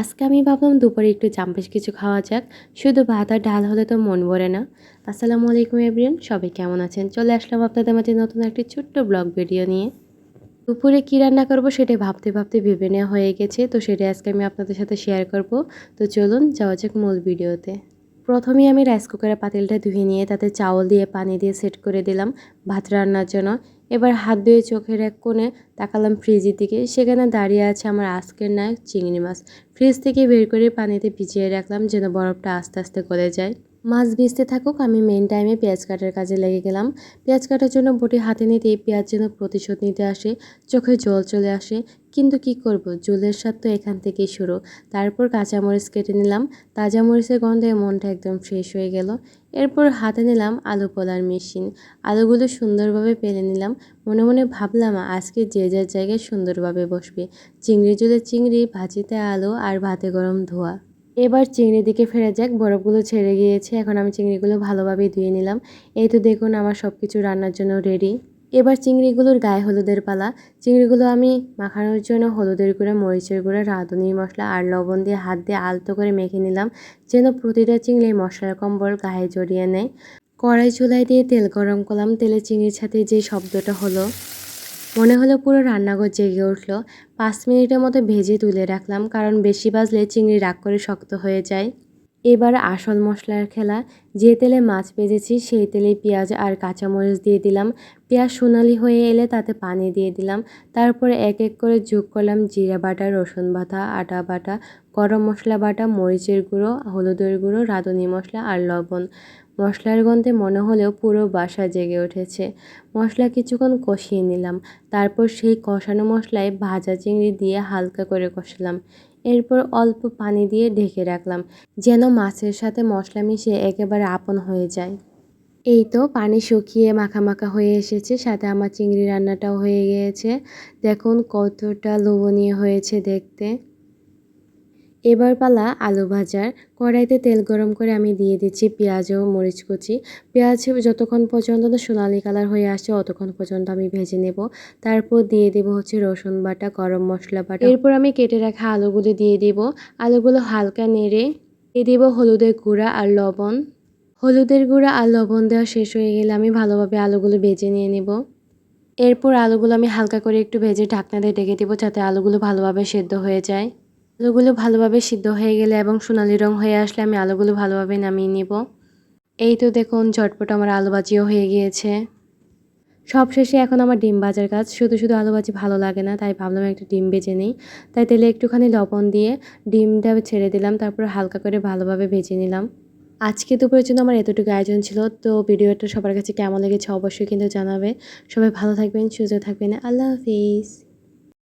আজকে আমি ভাবলাম দুপুরে একটু জাম্পেশ কিছু খাওয়া যাক। শুধু ভাত আর ডাল হলে তো মন ভরে না। আসসালামু আলাইকুম এভরিয়ান সবাই কেমন আছেন? চলে আসলাম আপনাদের মাঝে নতুন একটি ছোট্ট ব্লগ ভিডিও নিয়ে। দুপুরে কী রান্না করব সেটা ভাবতে ভাবতে ভেবে নেওয়া হয়ে গেছে, তো সেটা আজকে আমি আপনাদের সাথে শেয়ার করব। তো চলুন, যাওয়া যাক মূল ভিডিওতে। প্রথমেই আমি রাইস কুকারে পাতিলটা ধুয়ে নিয়ে তাতে চাউল দিয়ে পানি দিয়ে সেট করে দিলাম ভাত রান্নার জন্য। এবার হাত ধুয়ে চোখের এক কোণে তাকালাম ফ্রিজের দিকে। সেখানে দাঁড়িয়ে আছে আমার আজকের নায়ক চিংড়ি মাছ। ফ্রিজ থেকে বের করে পানিতে ভিজিয়ে রাখলাম যেন বরফটা আস্তে আস্তে গলে যায়। মাছ ভিজতে থাকুক, আমি মেন টাইমে পেঁয়াজ কাটার কাজে লেগে গেলাম। পেঁয়াজ কাটার জন্য বটি হাতে নিতেই পেঁয়াজ যেন প্রতিশোধ নিতে আসে, চোখে জল চলে আসে। কিন্তু কি করব? জলের স্বাদ তো এখান থেকেই শুরু। তারপর কাঁচামরিচ কেটে নিলাম। তাজা মরিচের গন্ধে মনটা একদম ফ্রেশ হয়ে গেল। এরপর হাতে নিলাম আলু পোলার মেশিন। আলুগুলো সুন্দরভাবে পেলে নিলাম। মনে মনে ভাবলাম, আজকে যে যার জায়গায় সুন্দরভাবে বসবে। চিংড়ি জলে চিংড়ি, ভাজিতে আলু আর ভাতে গরম ধোয়া। এবার চিংড়ির দিকে ফেরা যাক। বরফগুলো ছেড়ে গিয়েছে। এখন আমি চিংড়িগুলো ভালোভাবে ধুয়ে নিলাম। এই তো দেখুন আমার সব কিছু রান্নার জন্য রেডি এবার চিংড়িগুলোর গায়ে হলুদের পালা। চিংড়িগুলো আমি মাখানোর জন্য হলুদের গুঁড়া, মরিচের গুঁড়া, রাঁধুনি মশলা আর লবণ দিয়ে হাত দিয়ে আলতো করে মেখে নিলাম যেন প্রতিটা চিংড়ি মশলার কম্বল গায়ে জড়িয়ে নেয়। কড়াই চুলায় দিয়ে তেল গরম করলাম। তেলে চিংড়ির সাথে যে শব্দটা হলো মনে হলো পুরো রান্নাঘর জেগে উঠল। পাঁচ মিনিটের মতো ভেজে তুলে রাখলাম, কারণ বেশি বাজলে চিংড়ি রাগ করে শক্ত হয়ে যায়। এবার আসল মশলার খেলা। যে তেলে মাছ ভেজেছি সেই তেলে পেঁয়াজ আর কাঁচামরিচ দিয়ে দিলাম। পেঁয়াজ সোনালি হয়ে এলে তাতে পানি দিয়ে দিলাম। তারপরে এক এক করে যোগ করলাম জিরা বাটা, রসুন বাটা আটা বাটা, গরম মশলা বাটা, মরিচের গুঁড়ো, হলুদের গুঁড়ো, রাঁধুনি মশলা আর লবণ। মশলার গন্ধে মনে হলেও পুরো বাসা জেগে উঠেছে। মশলা কিছুক্ষণ কষিয়ে নিলাম। তারপর সেই কষানো মশলায় ভাজা চিংড়ি দিয়ে হালকা করে কষলাম। এরপর অল্প পানি দিয়ে ঢেকে রাখলাম, যেন মাছের সাথে মশলা মিশে একেবারে আপন হয়ে যায়। এই তো পানি শুকিয়ে মাখা হয়ে এসেছে, সাথে আমার চিংড়ি রান্নাটাও হয়ে গিয়েছে। দেখুন কতটা লোভনীয় হয়েছে দেখতে। এবার পালা আলু ভাজার। কড়াইতে তেল গরম করে আমি দিয়ে দিচ্ছি পেঁয়াজ ও মরিচ কুচি। পেঁয়াজ যতক্ষণ পর্যন্ত সোনালি কালার হয়ে আসে ততক্ষণ পর্যন্ত আমি ভেজে নেব। তারপর দিয়ে দেব হচ্ছে রসুন বাটা, গরম মশলা বাটা। এরপর আমি কেটে রাখা আলুগুলো দিয়ে দেব। আলুগুলো হালকা নেড়ে দিয়ে দেব হলুদের গুঁড়া আর লবণ। হলুদের গুঁড়া আর লবণ দেওয়া শেষ হয়ে গেলে আমি ভালোভাবে আলুগুলো ভেজে নিয়ে নেব। এরপর আলুগুলো আমি হালকা করে একটু ভেজে ঢাকনা দিয়ে ডেকে দেবো যাতে আলুগুলো ভালোভাবে সেদ্ধ হয়ে যায়। আলুগুলো ভালোভাবে সিদ্ধ হয়ে গেলে এবং সোনালি রং হয়ে আসলে আমি আলুগুলো ভালোভাবে নামিয়ে নিব। এই তো দেখুন, ঝটপট আমার আলু ভাজিও হয়ে গিয়েছে। সব শেষে এখন আমার ডিম ভাজার কাজ। শুধু শুধু আলু ভাজি ভালো লাগে না, তাই ভাবলাম একটু ডিম ভেজে নিই। তাই তেলে একটুখানি লবণ দিয়ে ডিমটা ছেড়ে দিলাম, তারপর হালকা করে ভালোভাবে ভেজে নিলাম। আজকে দুপুরের জন্য আমার এতটুকু আয়োজন ছিল, তো ভিডিওটা সবার কাছে কেমন লেগেছে অবশ্যই কিন্তু জানাবে। সবাই ভালো থাকবেন, সুস্থ থাকবেন, আল্লাহ হাফিজ।